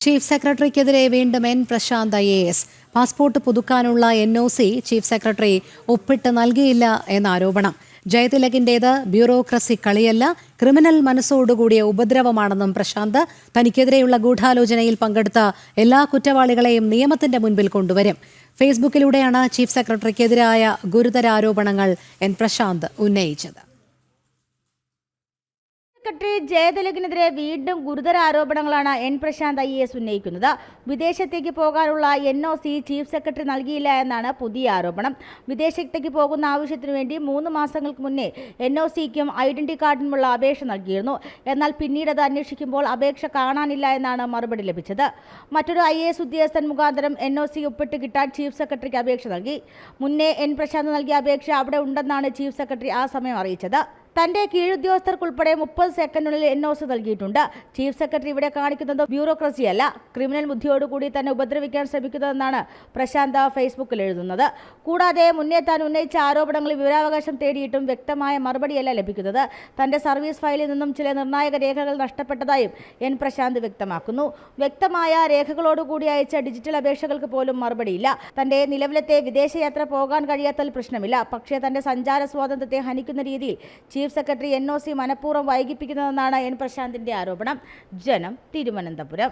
Chief സെക്രട്ടറിക്കെതിരെ വീണ്ടും N Prashant I S. Passport പുതുക്കാനുള്ള N O C chief secretary ഒപ്പിട്ട് നൽകിയില്ല എന്ന ആരോപണം ജയതിലകിന്റേത് ബ്യൂറോക്രസി കളിയല്ല ക്രിമിനൽ മനസ്സോടുകൂടിയ ഉപദ്രവമാണെന്നും പ്രശാന്ത് തനിക്കെതിരെയുള്ള ഗൂഢാലോചനയിൽ പങ്കെടുത്ത എല്ലാ കുറ്റവാളികളെയും നിയമത്തിന്റെ മുൻപിൽ കൊണ്ടുവരും. ഫേസ്ബുക്കിലൂടെയാണ് ചീഫ് സെക്രട്ടറിക്കെതിരായ ഗുരുതര ആരോപണങ്ങൾ എൻ പ്രശാന്ത് ഉന്നയിച്ചത്. സെക്രട്ടറി ജയതിലകിനെതിരെ വീണ്ടും ഗുരുതര ആരോപണങ്ങളാണ് എൻ പ്രശാന്ത് ഐ എസ് ഉന്നയിക്കുന്നത്. വിദേശത്തേക്ക് പോകാനുള്ള N O C chief secretary നൽകിയില്ല എന്നാണ് പുതിയ ആരോപണം. വിദേശത്തേക്ക് പോകുന്ന ആവശ്യത്തിനു വേണ്ടി മൂന്ന് മാസങ്ങൾക്ക് മുന്നേ എൻ ഒ സിക്കും ഐഡന്റി കാർഡിനുമുള്ള അപേക്ഷ നൽകിയിരുന്നു. എന്നാൽ പിന്നീട് അത് അന്വേഷിക്കുമ്പോൾ അപേക്ഷ കാണാനില്ല എന്നാണ് മറുപടി ലഭിച്ചത്. മറ്റൊരു ഐ എസ് ഉദ്യോഗസ്ഥൻ മുഖാന്തരം എൻ ഒ സി ഒപ്പിട്ട് കിട്ടാൻ ചീഫ് സെക്രട്ടറിക്ക് അപേക്ഷ നൽകി. മുന്നേ എൻ പ്രശാന്ത് നൽകിയ അപേക്ഷ അവിടെ ഉണ്ടെന്നാണ് ചീഫ് സെക്രട്ടറി ആ സമയം അറിയിച്ചത്. തന്റെ കീഴുദ്യോഗസ്ഥർക്കുൾപ്പെടെ മുപ്പത് സെക്കൻഡിനുള്ളിൽ എൻ നൽകിയിട്ടുണ്ട്. ചീഫ് സെക്രട്ടറി ഇവിടെ കാണിക്കുന്നത് ബ്യൂറോക്രസിയല്ല. ക്രിമിനൽ ബുദ്ധിയോടുകൂടി തന്നെ ഉപദ്രവിക്കാൻ ശ്രമിക്കുന്നതെന്നാണ് പ്രശാന്ത ഫേസ്ബുക്കിൽ എഴുതുന്നത്. കൂടാതെ മുന്നേ താൻ ഉന്നയിച്ച ആരോപണങ്ങളിൽ വിവരാവകാശം തേടിയിട്ടും വ്യക്തമായ മറുപടിയല്ല ലഭിക്കുന്നത്. തന്റെ സർവീസ് ഫയലിൽ നിന്നും ചില നിർണായക രേഖകൾ നഷ്ടപ്പെട്ടതായും എൻ പ്രശാന്ത് വ്യക്തമാക്കുന്നു. വ്യക്തമായ രേഖകളോടുകൂടി അയച്ച ഡിജിറ്റൽ അപേക്ഷകൾക്ക് പോലും മറുപടിയില്ല. തന്റെ നിലവിലത്തെ വിദേശയാത്ര പോകാൻ കഴിയാത്തതിൽ പ്രശ്നമില്ല. പക്ഷേ തന്റെ സഞ്ചാര സ്വാതന്ത്ര്യത്തെ ഹനിക്കുന്ന രീതിയിൽ chief secretary N O C മനഃപൂർവം വൈകിപ്പിക്കുന്നതെന്നാണ് എൻ പ്രശാന്തിന്റെ ആരോപണം. ജനം തിരുവനന്തപുരം.